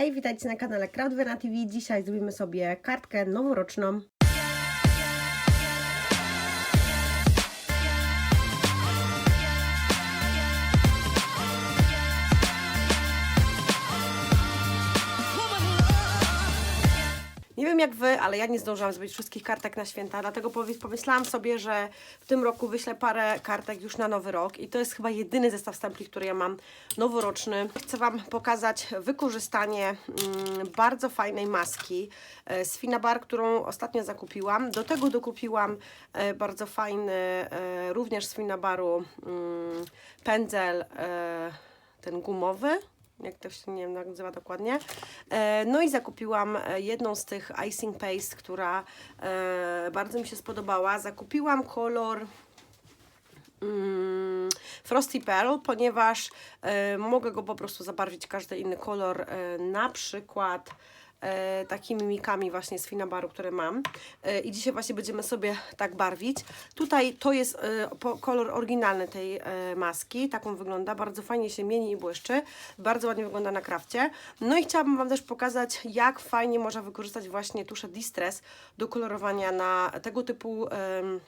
Hej, witajcie na kanale Crowdwena TV. Dzisiaj zrobimy sobie kartkę noworoczną. Jak wy, ale ja nie zdążyłam zrobić wszystkich kartek na święta, dlatego pomyślałam sobie, że w tym roku wyślę parę kartek już na nowy rok i to jest chyba jedyny zestaw stempli, który ja mam noworoczny. Chcę Wam pokazać wykorzystanie mm, bardzo fajnej maski e, z Finabar, którą ostatnio zakupiłam. Do tego dokupiłam e, bardzo fajny, e, również z Finabaru mm, pędzel, ten gumowy, jak się nie wiem nazywa dokładnie. E, No i zakupiłam e, jedną z tych icing paste, która e, bardzo mi się spodobała. Zakupiłam kolor mm, Frosty Pearl, ponieważ mogę go po prostu zabarwić każdy inny kolor, na przykład e, takimi mikami właśnie z Finabaru, które mam. E, I dzisiaj właśnie będziemy sobie tak barwić. Tutaj to jest e, po, kolor oryginalny tej e, maski, taką wygląda, bardzo fajnie się mieni i błyszczy, bardzo ładnie wygląda na krafcie. No i chciałabym Wam też pokazać, jak fajnie można wykorzystać właśnie tuszę Distress do kolorowania na tego typu em,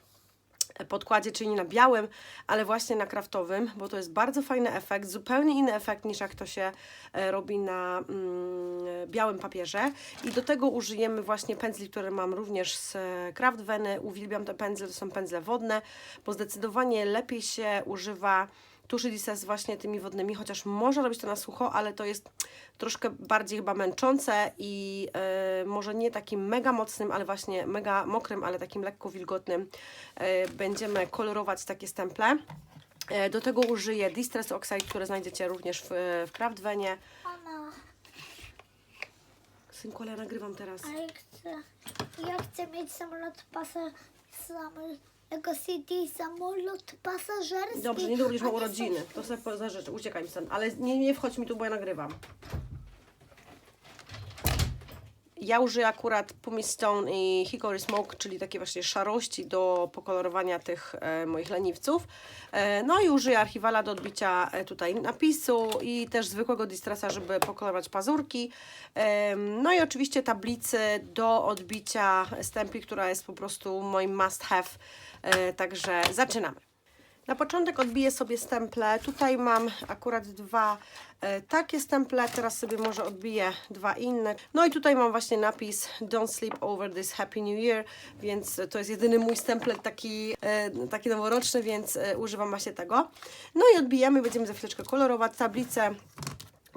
podkładzie, czyli na białym, ale właśnie na kraftowym, bo to jest bardzo fajny efekt, zupełnie inny efekt niż jak to się e, robi na mm, białym papierze. I do tego użyjemy właśnie pędzli, które mam również z e, Craftweny. Uwielbiam te pędzle, to są pędzle wodne, bo zdecydowanie lepiej się używa tuszy Distress właśnie tymi wodnymi, chociaż można robić to na sucho, ale to jest troszkę bardziej chyba męczące i e, może nie takim mega mocnym, ale właśnie mega mokrym, ale takim lekko wilgotnym e, będziemy kolorować takie stemple. E, do tego użyję Distress Oxide, które znajdziecie również w, w Craftwenie. Synku, ale ja nagrywam teraz. a ja chcę, ja chcę mieć samolot pasażerski, samego CD, samolot pasażerski. Dobrze, niedługo będziesz miał nie urodziny. To sobie za rzeczy, uciekaj mi stąd. Ale nie, nie wchodź mi tu, bo ja nagrywam. Ja użyję akurat Pumice Stone i Hickory Smoke, czyli takie właśnie szarości do pokolorowania tych e, moich leniwców. E, no i użyję archiwala do odbicia e, tutaj napisu i też zwykłego distressa, żeby pokolorować pazurki. Em, no i oczywiście tablicy do odbicia stempli, która jest po prostu moim must have. E, także zaczynamy. Na początek odbiję sobie stemple. Tutaj mam akurat dwa e, takie stemple, teraz sobie może odbiję dwa inne. No i tutaj mam właśnie napis Don't sleep over this Happy New Year, więc to jest jedyny mój stemplet taki, e, taki noworoczny, więc e, używam właśnie tego. No i odbijemy, będziemy za chwileczkę kolorować tablicę.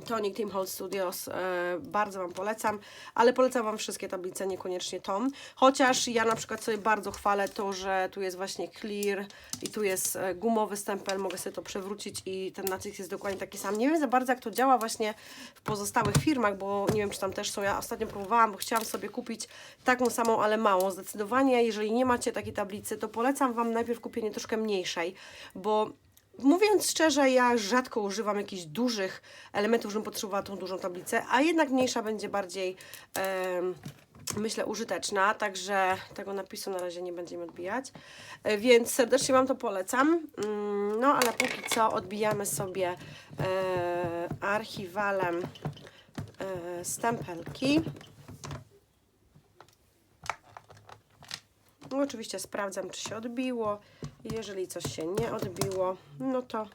Tonic Team Hold Studios, e, bardzo Wam polecam, ale polecam Wam wszystkie tablice, niekoniecznie tą. Chociaż ja na przykład sobie bardzo chwalę to, że tu jest właśnie clear i tu jest e, gumowy stempel, mogę sobie to przewrócić i ten nacisk jest dokładnie taki sam. Nie wiem za bardzo jak to działa właśnie w pozostałych firmach, bo nie wiem czy tam też są, ja ostatnio próbowałam, bo chciałam sobie kupić taką samą, ale małą. Zdecydowanie, jeżeli nie macie takiej tablicy, to polecam Wam najpierw kupienie troszkę mniejszej, bo Mówiąc szczerze, ja rzadko używam jakichś dużych elementów, żebym potrzebowała tą dużą tablicę, a jednak mniejsza będzie bardziej, em, myślę, użyteczna, także tego napisu na razie nie będziemy odbijać. E, Więc serdecznie Wam to polecam. Mm, No, ale póki co odbijamy sobie e, archiwalem e, stempelki. No, oczywiście sprawdzam, czy się odbiło. Jeżeli coś się nie odbiło, no to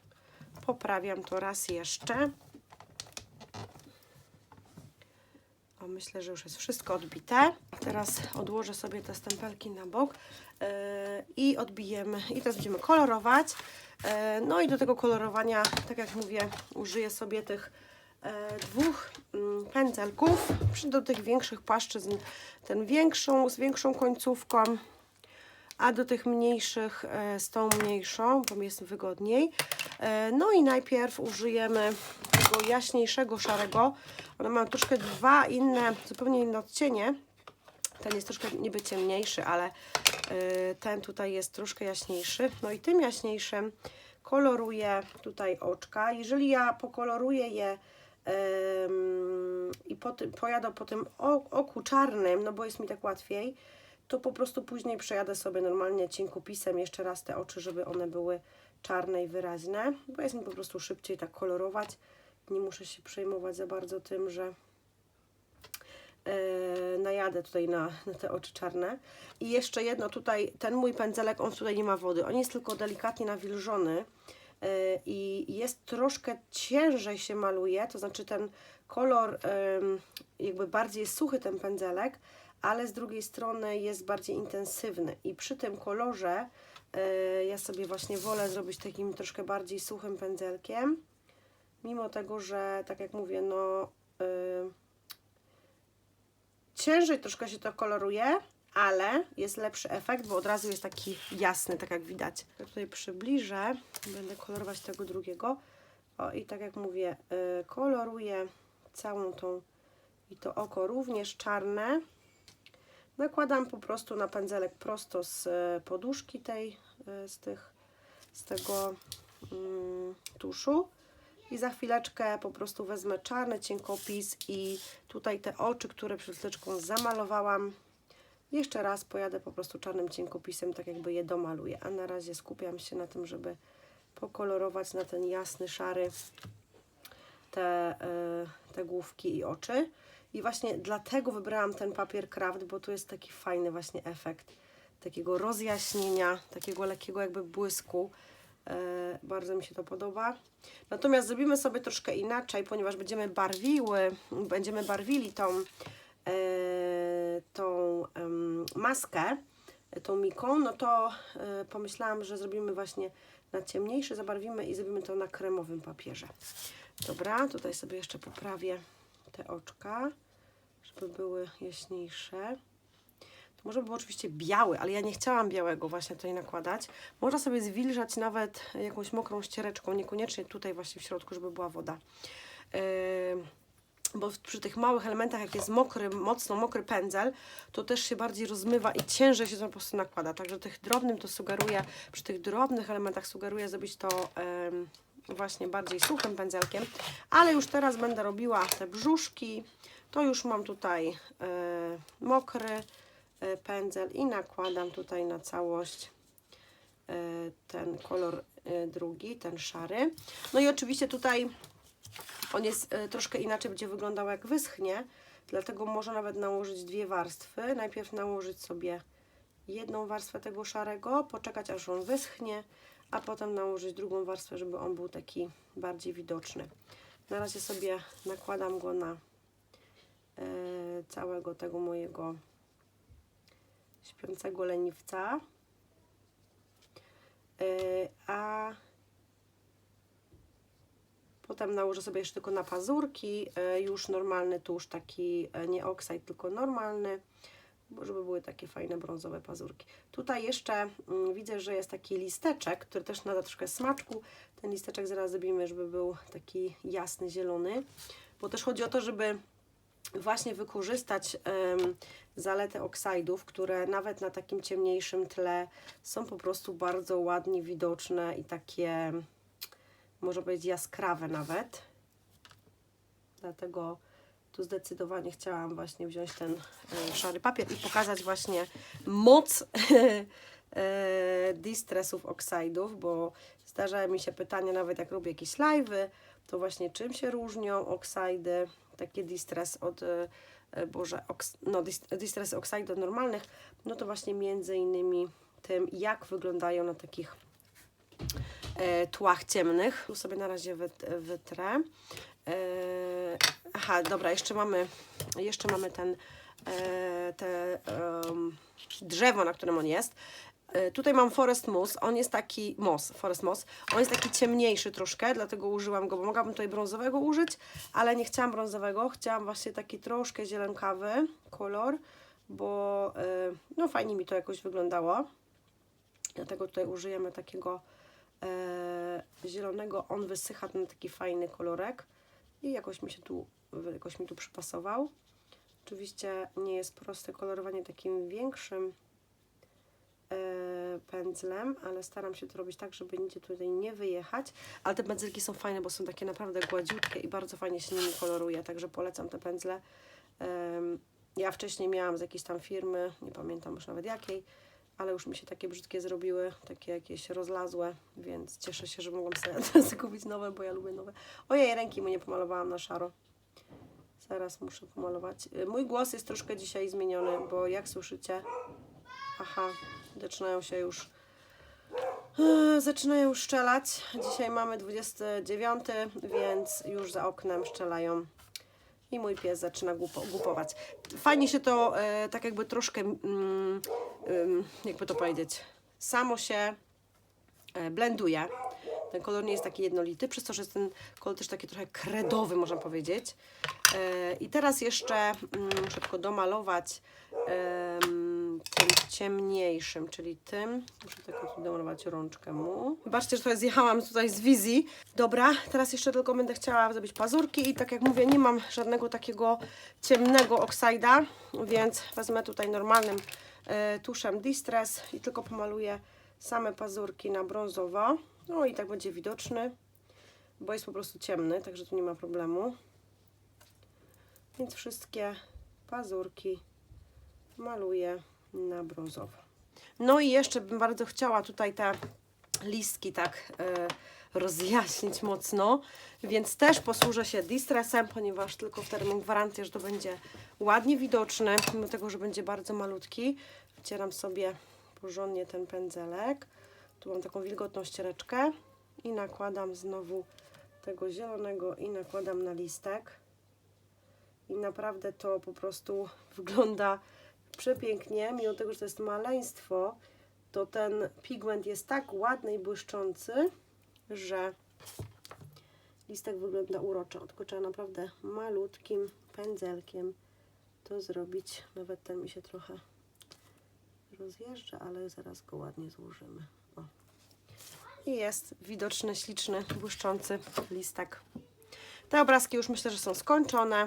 poprawiam to raz jeszcze. O, myślę, że już jest wszystko odbite. Teraz odłożę sobie te stempelki na bok yy, i odbijemy. I teraz będziemy kolorować. Yy, no i do tego kolorowania, tak jak mówię, użyję sobie tych e, dwóch mm, pędzelków. Do tych większych płaszczyzn ten większą, z większą końcówką a do tych mniejszych e, z tą mniejszą, bo mi jest wygodniej. E, No i najpierw użyjemy tego jaśniejszego szarego. One mają troszkę dwa inne, zupełnie inne odcienie. Ten jest troszkę niby ciemniejszy, ale e, ten tutaj jest troszkę jaśniejszy. No i tym jaśniejszym koloruję tutaj oczka. Jeżeli ja pokoloruję je i po pojadę po tym oku czarnym, no bo jest mi tak łatwiej, to po prostu później przejadę sobie normalnie cienkopisem jeszcze raz te oczy, żeby one były czarne i wyraźne, bo jest mi po prostu szybciej tak kolorować. Nie muszę się przejmować za bardzo tym, że e, najadę tutaj na, na te oczy czarne. I jeszcze jedno tutaj, ten mój pędzelek, on tutaj nie ma wody, on jest tylko delikatnie nawilżony e, i jest troszkę ciężej się maluje, to znaczy ten kolor em, jakby bardziej suchy ten pędzelek, ale z drugiej strony jest bardziej intensywny i przy tym kolorze e, ja sobie właśnie wolę zrobić takim troszkę bardziej suchym pędzelkiem, mimo tego, że tak jak mówię, no y, ciężej troszkę się to koloruje, ale jest lepszy efekt, bo od razu jest taki jasny, tak jak widać. Ja tutaj przybliżę, będę kolorować tego drugiego. O i tak jak mówię, y, koloruję całą tą i to oko również czarne. Nakładam po prostu na pędzelek prosto z y, poduszki tej, y, z tych, z tego mm, tuszu. I za chwileczkę po prostu wezmę czarny cienkopis i tutaj te oczy, które przed chwileczką zamalowałam, jeszcze raz pojadę po prostu czarnym cienkopisem, tak jakby je domaluję. A na razie skupiam się na tym, żeby pokolorować na ten jasny, szary te, y, te główki i oczy. I właśnie dlatego wybrałam ten papier craft, bo tu jest taki fajny właśnie efekt takiego rozjaśnienia, takiego lekkiego jakby błysku. E, bardzo mi się to podoba. Natomiast zrobimy sobie troszkę inaczej, ponieważ będziemy barwiły, będziemy barwili tą, e, tą em, maskę, e, tą miką, no to e, pomyślałam, że zrobimy właśnie na ciemniejszy, zabarwimy i zrobimy to na kremowym papierze. Dobra, tutaj sobie jeszcze poprawię te oczka, żeby były jaśniejsze. To może było oczywiście biały, ale ja nie chciałam białego właśnie tutaj nakładać. Można sobie zwilżać nawet jakąś mokrą ściereczką, niekoniecznie tutaj właśnie w środku, żeby była woda. Yy, bo przy tych małych elementach, jak jest mokry, mocno mokry pędzel, to też się bardziej rozmywa i ciężej się to po prostu nakłada. Także tych drobnym to sugeruję, przy tych drobnych elementach sugeruję zrobić to em, właśnie bardziej suchym pędzelkiem. Ale już teraz będę robiła te brzuszki. To już mam tutaj e, mokry e, pędzel i nakładam tutaj na całość e, ten kolor drugi, ten szary. No i oczywiście tutaj on jest troszkę inaczej będzie wyglądał jak wyschnie, dlatego można nawet nałożyć dwie warstwy. Najpierw nałożyć sobie jedną warstwę tego szarego, poczekać aż on wyschnie, a potem nałożyć drugą warstwę, żeby on był taki bardziej widoczny. Na razie sobie nakładam go na e, całego tego mojego śpiącego leniwca. E, a potem nałożę sobie jeszcze tylko na pazurki e, już normalny tusz, taki e, nie oxide, tylko normalny, żeby były takie fajne brązowe pazurki. Tutaj jeszcze mm, widzę, że jest taki listeczek, który też nada troszkę smaczku. Ten listeczek zaraz zrobimy, żeby był taki jasny, zielony, bo też chodzi o to, żeby właśnie wykorzystać em, zaletę oksajdów, które nawet na takim ciemniejszym tle są po prostu bardzo ładnie widoczne i takie, można powiedzieć, jaskrawe nawet. Dlatego tu zdecydowanie chciałam właśnie wziąć ten e, szary papier i pokazać właśnie moc e, distressów oksajdów, bo zdarzają mi się pytania, nawet jak robię jakieś live'y, to właśnie czym się różnią oksajdy, takie distress od, e, e, boże, no dis- distress oksajdy od normalnych, no to właśnie między innymi tym, jak wyglądają na takich e, tłach ciemnych. Tu sobie na razie wyt, wytrę. Aha, dobra, jeszcze mamy, jeszcze mamy ten, e, te em, drzewo, na którym on jest. E, Tutaj mam Forest Moss, on jest taki, moss, Forest Moss, on jest taki ciemniejszy troszkę, dlatego użyłam go, bo mogłabym tutaj brązowego użyć, ale nie chciałam brązowego, chciałam właśnie taki troszkę zielonkawy kolor, bo e, no fajnie mi to jakoś wyglądało. Dlatego tutaj użyjemy takiego e, zielonego, on wysycha ten taki fajny kolorek i jakoś mi się tu, jakoś mi tu przypasował. Oczywiście nie jest proste kolorowanie takim większym e, pędzlem, ale staram się to robić tak, żeby nigdzie tutaj nie wyjechać. Ale te pędzelki są fajne, bo są takie naprawdę gładziutkie i bardzo fajnie się nimi koloruje, także polecam te pędzle. Ja wcześniej miałam z jakiejś tam firmy, nie pamiętam już nawet jakiej, ale już mi się takie brzydkie zrobiły, takie jakieś rozlazłe, więc cieszę się, że mogłam sobie teraz kupić nowe, bo ja lubię nowe. Ojej, ręki mu nie pomalowałam na szaro. Zaraz muszę pomalować. Y, Mój głos jest troszkę dzisiaj zmieniony, bo jak słyszycie, aha, zaczynają się już Eee, Zaczynają szczelać. Dzisiaj mamy 29, więc już za oknem szczelają i mój pies zaczyna głupo, głupować. Fajnie się to e, tak jakby troszkę, mm, jakby to powiedzieć, samo się e, blenduje. Ten kolor nie jest taki jednolity, przez to, że jest ten kolor też taki trochę kredowy, można powiedzieć. E, I teraz jeszcze mm, muszę tylko domalować tym ciemniejszym, czyli tym. Muszę tylko domalować rączkę mu. Wybaczcie, że trochę zjechałam tutaj z wizji. Dobra, teraz jeszcze tylko będę chciała zrobić pazurki i tak jak mówię, nie mam żadnego takiego ciemnego oksajda, więc wezmę tutaj normalnym e, tuszem Distress i tylko pomaluję same pazurki na brązowo. No i tak będzie widoczny, bo jest po prostu ciemny, także tu nie ma problemu. Więc wszystkie pazurki maluję na brązowo. No i jeszcze bym bardzo chciała tutaj te listki tak e, rozjaśnić mocno, więc też posłużę się distressem, ponieważ tylko wtedy mam gwarancję, że to będzie ładnie widoczne, mimo tego, że będzie bardzo malutki. Wycieram sobie porządnie ten pędzelek. Tu mam taką wilgotną ściereczkę i nakładam znowu tego zielonego i nakładam na listek. I naprawdę to po prostu wygląda przepięknie, mimo tego, że to jest maleństwo, to ten pigment jest tak ładny i błyszczący, że listek wygląda uroczo. Tylko trzeba naprawdę malutkim pędzelkiem to zrobić. Nawet ten mi się trochę rozjeżdża, ale zaraz go ładnie złożymy. I jest widoczny, śliczny, błyszczący listek. Te obrazki już myślę, że są skończone.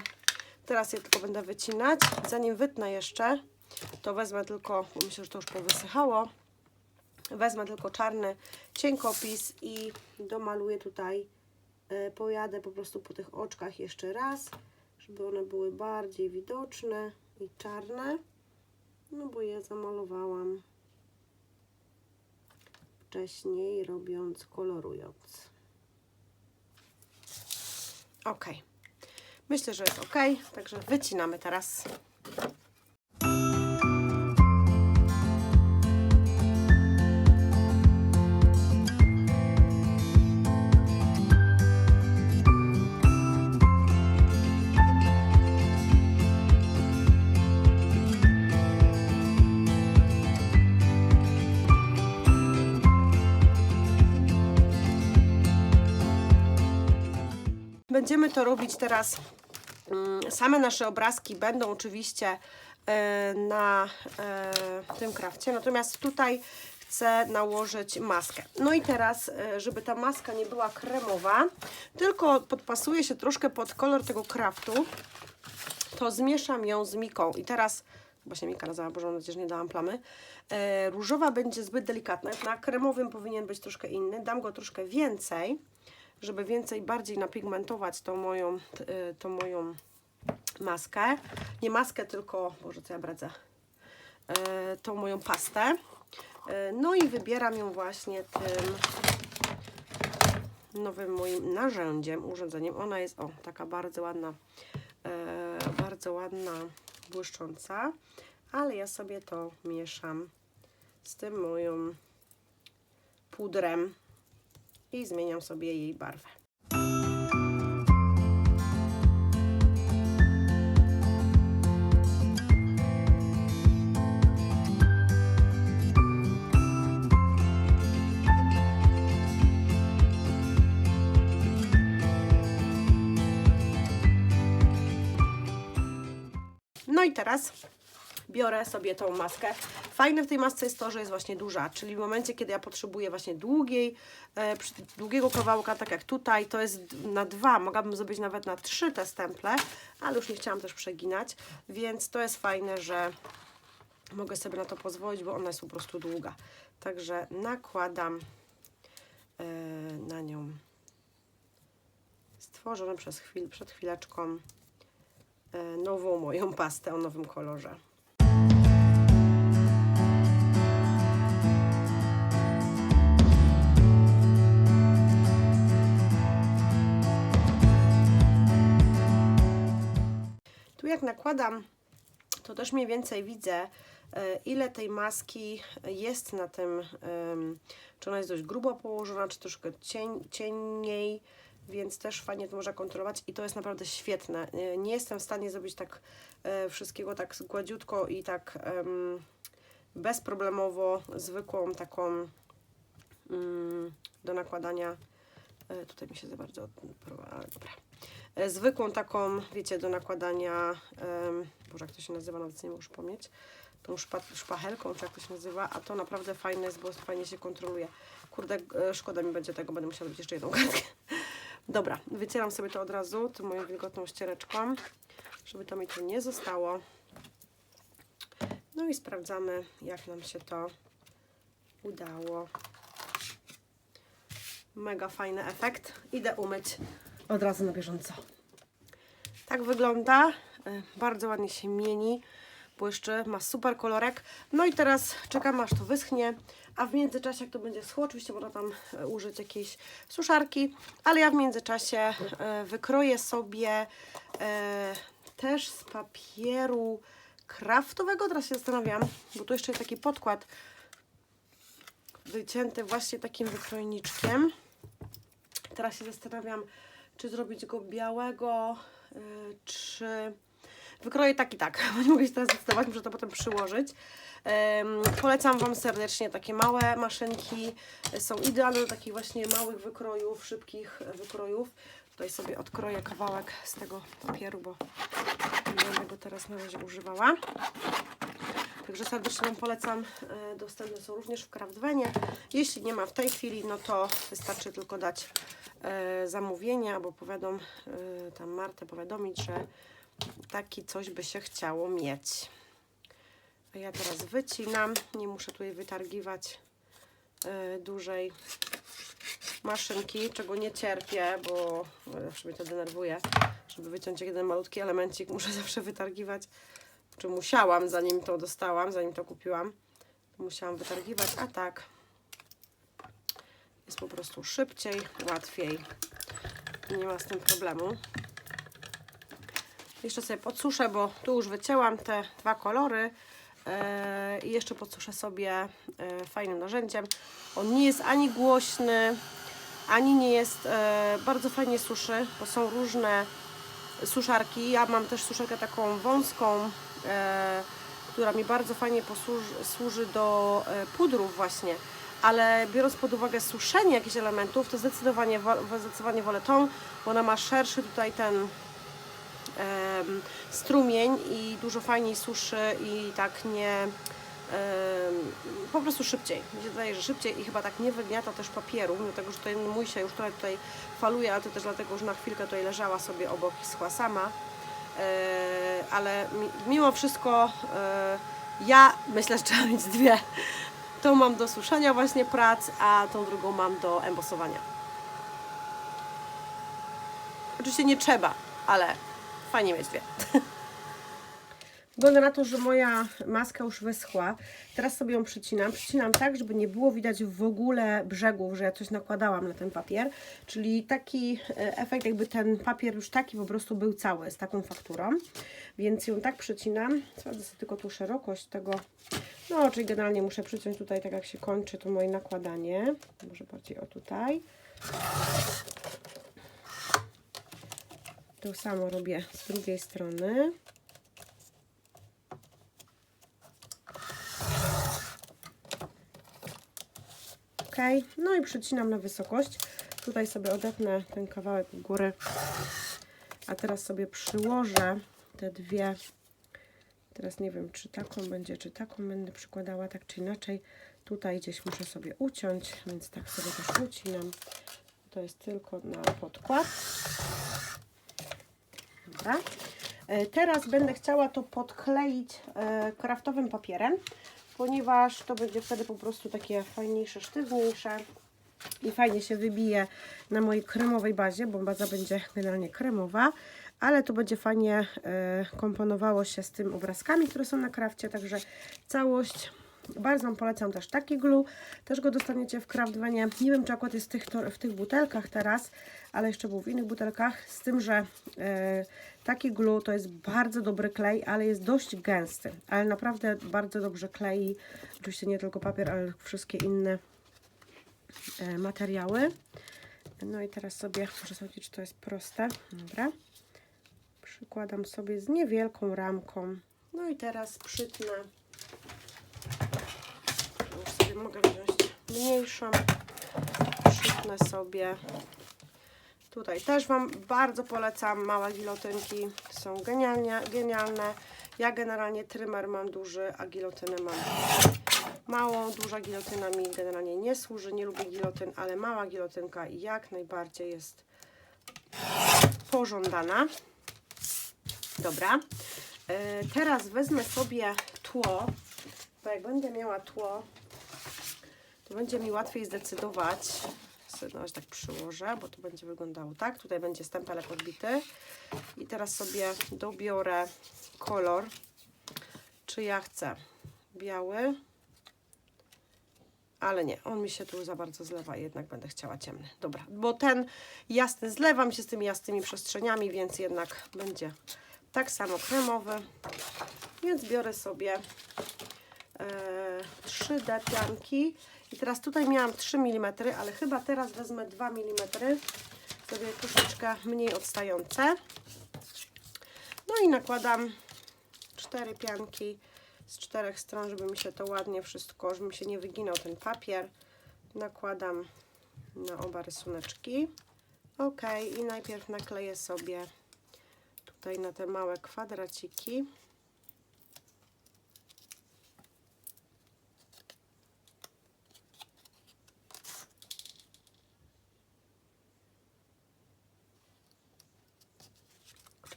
Teraz je tylko będę wycinać. Zanim wytnę jeszcze, to wezmę tylko, bo myślę, że to już powysychało, wezmę tylko czarny cienkopis i domaluję tutaj, e, pojadę po prostu po tych oczkach jeszcze raz, żeby one były bardziej widoczne i czarne, no bo je zamalowałam wcześniej, robiąc, kolorując. Ok. Myślę, że jest ok, także wycinamy teraz. Będziemy to robić teraz. mm, Same nasze obrazki będą oczywiście e, na e, tym krawcie, natomiast tutaj chcę nałożyć maskę. No i teraz, e, żeby ta maska nie była kremowa, tylko podpasuje się troszkę pod kolor tego kraftu, to zmieszam ją z Miką. I teraz, właśnie Mika nazwała, Boże, że nie dałam plamy. Różowa będzie zbyt delikatna, na kremowym powinien być troszkę inny. Dam go troszkę więcej, żeby więcej, bardziej napigmentować tą moją, y, tą moją maskę. Nie maskę, tylko, Boże, co ja bradzę, e, tą moją pastę. E, no i wybieram ją właśnie tym nowym moim narzędziem, urządzeniem. Ona jest, o, taka bardzo ładna, e, bardzo ładna, błyszcząca, ale ja sobie to mieszam z tym moją pudrem i zmieniam sobie jej barwę. No i teraz biorę sobie tą maskę. Fajne w tej masce jest to, że jest właśnie duża, czyli w momencie, kiedy ja potrzebuję właśnie długiej, e, długiego kawałka, tak jak tutaj, to jest na dwa, mogłabym zrobić nawet na trzy te stemple, ale już nie chciałam też przeginać, więc to jest fajne, że mogę sobie na to pozwolić, bo ona jest po prostu długa. Także nakładam e, na nią stworzone przez chwil, przed chwileczką e, nową moją pastę o nowym kolorze. Jak nakładam, to też mniej więcej widzę, e, ile tej maski jest na tym, czy ona jest dość grubo położona, czy troszkę cień, cienniej, więc też fajnie to można kontrolować i to jest naprawdę świetne. E, Nie jestem w stanie zrobić tak e, wszystkiego tak gładziutko i tak em, bezproblemowo, zwykłą taką mm, do nakładania. Tutaj mi się za bardzo. Dobra. E, Zwykłą taką, wiecie, do nakładania. Um, Boże, jak to się nazywa, nawet nie mogę przypomnieć. Tą szpa, szpachelką, czy jak to się nazywa, a to naprawdę fajne jest, bo fajnie się kontroluje. Kurde, e, szkoda mi będzie tego, będę musiała robić jeszcze jedną kartkę. Dobra, wycieram sobie to od razu, tą moją wilgotną ściereczką, żeby to mi tu nie zostało. No i sprawdzamy, jak nam się to udało. Mega fajny efekt. Idę umyć od razu na bieżąco. Tak wygląda. E, Bardzo ładnie się mieni. Błyszczy, ma super kolorek. No i teraz czekam aż to wyschnie, a w międzyczasie jak to będzie schło, oczywiście można tam e, użyć jakiejś suszarki, ale ja w międzyczasie e, wykroję sobie też z papieru kraftowego, teraz się zastanawiam, bo tu jeszcze jest taki podkład wycięty właśnie takim wykrojniczkiem. Teraz się zastanawiam, czy zrobić go białego, y, czy... Wykroję tak i tak, bo nie mogę się teraz zdecydować, muszę to potem przyłożyć. Polecam Wam serdecznie takie małe maszynki. Są idealne do takich właśnie małych wykrojów, szybkich wykrojów. Tutaj sobie odkroję kawałek z tego papieru, bo nie będę go teraz na razie używała. Także serdecznie Wam polecam. E, Dostępne są również w Craftwenie. Jeśli nie ma w tej chwili, no to wystarczy tylko dać e, zamówienie, albo powiadom, e, tam Martę powiadomić, że taki coś by się chciało mieć. Ja teraz wycinam. Nie muszę tutaj wytargiwać dłużej maszynki, czego nie cierpię, bo zawsze mnie to denerwuje. Żeby wyciąć jeden malutki elemencik, muszę zawsze wytargiwać czy musiałam, zanim to dostałam, zanim to kupiłam, to musiałam wytargiwać, a tak jest po prostu szybciej, łatwiej i nie ma z tym problemu. Jeszcze sobie podsuszę, bo tu już wycięłam te dwa kolory e, i jeszcze podsuszę sobie e, fajnym narzędziem. On nie jest ani głośny, ani nie jest, e, bardzo fajnie suszy, bo są różne suszarki. Ja mam też suszarkę taką wąską, e, która mi bardzo fajnie posłuży, służy do e, pudrów właśnie. Ale biorąc pod uwagę suszenie jakichś elementów, to zdecydowanie, zdecydowanie wolę tą, bo ona ma szerszy tutaj ten em, strumień i dużo fajniej suszy i tak nie po prostu szybciej. Mi się wydaje, że szybciej i chyba tak nie wygniata też papieru, mimo tego, że tutaj mój się już trochę tutaj faluje, ale to też dlatego, że na chwilkę tutaj leżała sobie obok i schła sama. E, ale mi, mimo wszystko e, ja myślę, że trzeba mieć dwie. Tą mam do suszenia właśnie prac, a tą drugą mam do embosowania. Oczywiście nie trzeba, ale fajnie mieć dwie. Wygląda na to, że moja maska już wyschła. Teraz sobie ją przycinam. Przycinam tak, żeby nie było widać w ogóle brzegów, że ja coś nakładałam na ten papier. Czyli taki e, efekt, jakby ten papier już taki po prostu był cały z taką fakturą. Więc ją tak przycinam. Sprawdzę sobie tylko tu szerokość tego. No, czyli generalnie muszę przyciąć tutaj, tak jak się kończy to moje nakładanie. Może bardziej o tutaj. To samo robię z drugiej strony. Ok, no i przycinam na wysokość. Tutaj sobie odetnę ten kawałek góry. A teraz sobie przyłożę te dwie. Teraz nie wiem, czy taką będzie, czy taką będę przykładała, tak czy inaczej. Tutaj gdzieś muszę sobie uciąć, więc tak sobie też ucinam. To jest tylko na podkład. Dobra. E, Teraz będę chciała to podkleić e, kraftowym papierem, ponieważ to będzie wtedy po prostu takie fajniejsze, sztywniejsze i fajnie się wybije na mojej kremowej bazie, bo baza będzie generalnie kremowa, ale to będzie fajnie e, komponowało się z tym obrazkami, które są na krafcie, także całość Bardzo Wam polecam też taki glue. Też go dostaniecie w Craftwenie. Nie wiem, czy akurat jest w tych, w tych butelkach teraz, ale jeszcze był w innych butelkach. Z tym, że e, taki glue to jest bardzo dobry klej, ale jest dość gęsty. Ale naprawdę bardzo dobrze klei. Oczywiście nie tylko papier, ale wszystkie inne e, materiały. No i teraz sobie, muszę zobaczyć, czy to jest proste. Dobra. Przykładam sobie z niewielką ramką. No i teraz przytnę. Mogę wziąć mniejszą. Przytnę sobie. Tutaj też Wam bardzo polecam małe gilotynki. Są genialnie, genialne. Ja generalnie trymer mam duży, a gilotynę mam małą. Duża gilotyna mi generalnie nie służy. Nie lubię gilotyn, ale mała gilotynka jak najbardziej jest pożądana. Dobra. E, teraz wezmę sobie tło, bo jak będę miała tło, będzie mi łatwiej zdecydować. Nawet tak przyłożę, bo to będzie wyglądało tak. Tutaj będzie stempelek odbity. I teraz sobie dobiorę kolor. Czy ja chcę biały? Ale nie, on mi się tu za bardzo zlewa, jednak będę chciała ciemny. Dobra, bo ten jasny zlewam się z tymi jasnymi przestrzeniami, więc jednak będzie tak samo kremowy. Więc biorę sobie e, 3D pianki. I teraz tutaj miałam 3 mm, ale chyba teraz wezmę 2 mm. Sobie troszeczkę mniej odstające. No i nakładam 4 pianki z czterech stron, żeby mi się to ładnie wszystko, żeby mi się nie wyginał ten papier. Nakładam na oba rysuneczki. Ok, i najpierw nakleję sobie tutaj na te małe kwadraciki.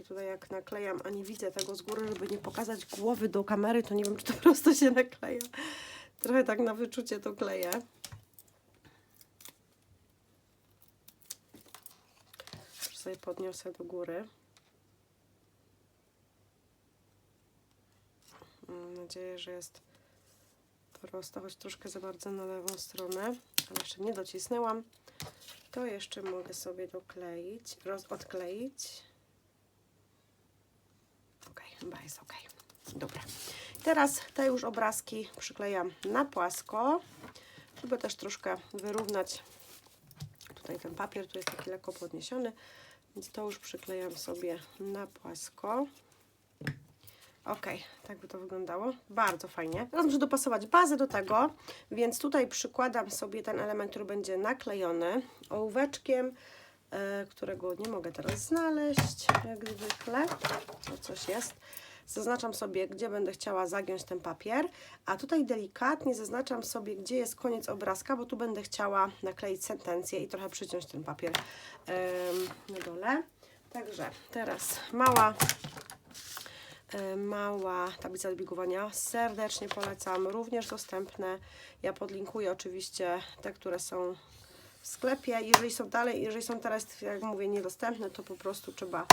Tutaj jak naklejam, a nie widzę tego z góry, żeby nie pokazać głowy do kamery, to nie wiem, czy to prosto się nakleja. Trochę tak na wyczucie to kleję. Już sobie podniosę do góry. Mam nadzieję, że jest prosto, choć troszkę za bardzo na lewą stronę, ale jeszcze nie docisnęłam. To jeszcze mogę sobie dokleić, roz, odkleić. Chyba jest ok. Dobra. Teraz te już obrazki przyklejam na płasko, żeby też troszkę wyrównać tutaj ten papier, tu jest taki lekko podniesiony, więc to już przyklejam sobie na płasko. Ok, tak by to wyglądało. Bardzo fajnie. Teraz muszę dopasować bazę do tego, więc tutaj przykładam sobie ten element, który będzie naklejony ołóweczkiem, którego nie mogę teraz znaleźć, jak zwykle. To coś jest. Zaznaczam sobie, gdzie będę chciała zagiąć ten papier, a tutaj delikatnie zaznaczam sobie, gdzie jest koniec obrazka, bo tu będę chciała nakleić sentencję i trochę przyciąć ten papier na dole. Także teraz mała e, mała tablica do biegowania. Serdecznie polecam, również dostępne. Ja podlinkuję oczywiście te, które są w sklepie. Jeżeli są dalej, jeżeli są teraz, jak mówię, niedostępne, to po prostu trzeba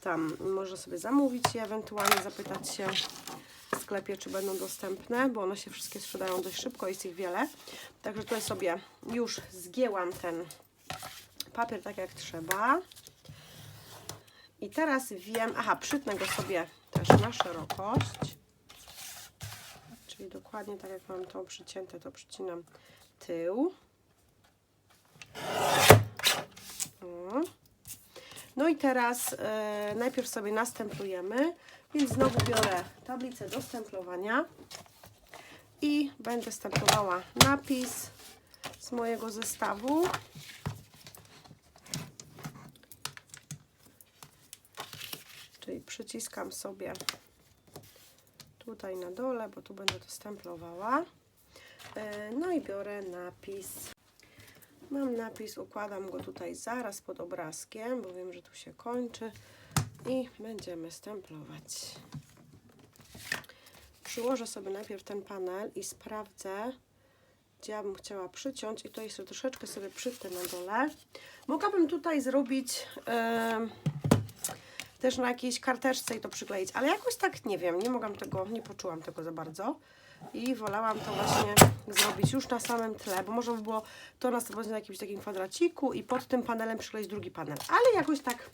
tam, można sobie zamówić i ewentualnie zapytać się w sklepie, czy będą dostępne, bo one się wszystkie sprzedają dość szybko, jest ich wiele. Także tutaj sobie już zgięłam ten papier tak jak trzeba. I teraz wiem, aha, przytnę go sobie też na szerokość. Czyli dokładnie tak jak mam to przycięte, to przycinam tył. O. No i teraz e, najpierw sobie następujemy, więc znowu biorę tablicę do stemplowania i będę stemplowała napis z mojego zestawu. Czyli przyciskam sobie tutaj na dole, bo tu będę to stemplowała. E, No i biorę napis. Mam napis, układam go tutaj zaraz pod obrazkiem, bo wiem, że tu się kończy i będziemy stemplować. Przyłożę sobie najpierw ten panel i sprawdzę, gdzie ja bym chciała przyciąć i to jeszcze troszeczkę sobie przytnę na dole. Mogłabym tutaj zrobić em, też na jakiejś karteczce i to przykleić, ale jakoś tak nie wiem, nie mogłam tego, nie poczułam tego za bardzo. I wolałam to właśnie zrobić już na samym tle, bo można by było to następować na jakimś takim kwadraciku i pod tym panelem przykleić drugi panel. Ale jakoś tak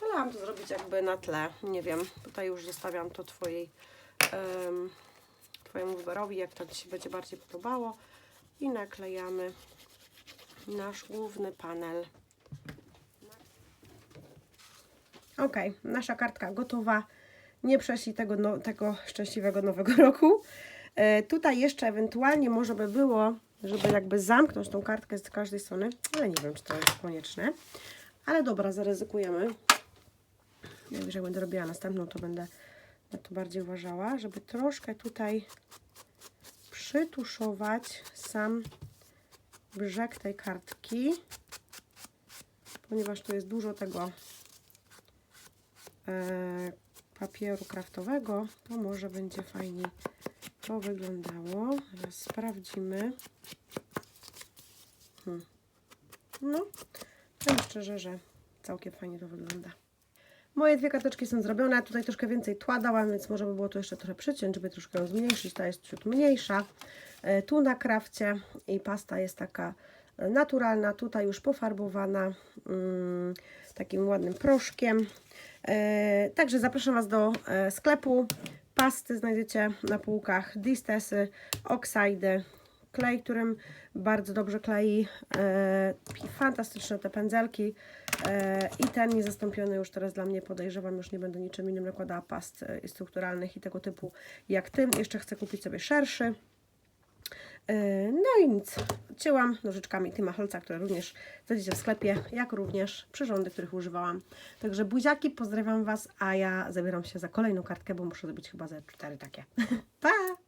wolałam to zrobić jakby na tle. Nie wiem, tutaj już zostawiam to Twojej, em, Twojemu wyborowi, jak tam Ci się będzie bardziej podobało. I naklejamy nasz główny panel. Ok, nasza kartka gotowa. Nie przeszli tego, no, tego szczęśliwego nowego roku. E, tutaj jeszcze ewentualnie może by było, żeby jakby zamknąć tą kartkę z każdej strony, ale nie wiem, czy to jest konieczne. Ale dobra, zaryzykujemy. Ja że jak będę robiła następną, to będę na to bardziej uważała, żeby troszkę tutaj przytuszować sam brzeg tej kartki, ponieważ tu jest dużo tego e, papieru kraftowego, to może będzie fajnie to wyglądało. Teraz sprawdzimy. Hmm. No, powiem szczerze, że całkiem fajnie to wygląda. Moje dwie karteczki są zrobione. Tutaj troszkę więcej tła dałam, więc może by było to jeszcze trochę przyciąć, żeby troszkę ją zmniejszyć. Ta jest ciut mniejsza. E, Tu na krawcie i pasta jest taka naturalna, tutaj już pofarbowana mm, takim ładnym proszkiem. E, Także zapraszam Was do e, sklepu. Pasty znajdziecie na półkach, distesy, oksajdy, klej, którym bardzo dobrze klei, e, fantastyczne te pędzelki e, i ten niezastąpiony już teraz dla mnie podejrzewam, już nie będę niczym innym nakładała past e, strukturalnych i tego typu jak tym. Jeszcze chcę kupić sobie szerszy. E, No i nic, cięłam nożyczkami Tima Holca, które również znajdziecie w sklepie, jak również przyrządy, których używałam. Także buziaki, pozdrawiam Was, a ja zabieram się za kolejną kartkę, bo muszę zrobić chyba ze cztery takie. pa!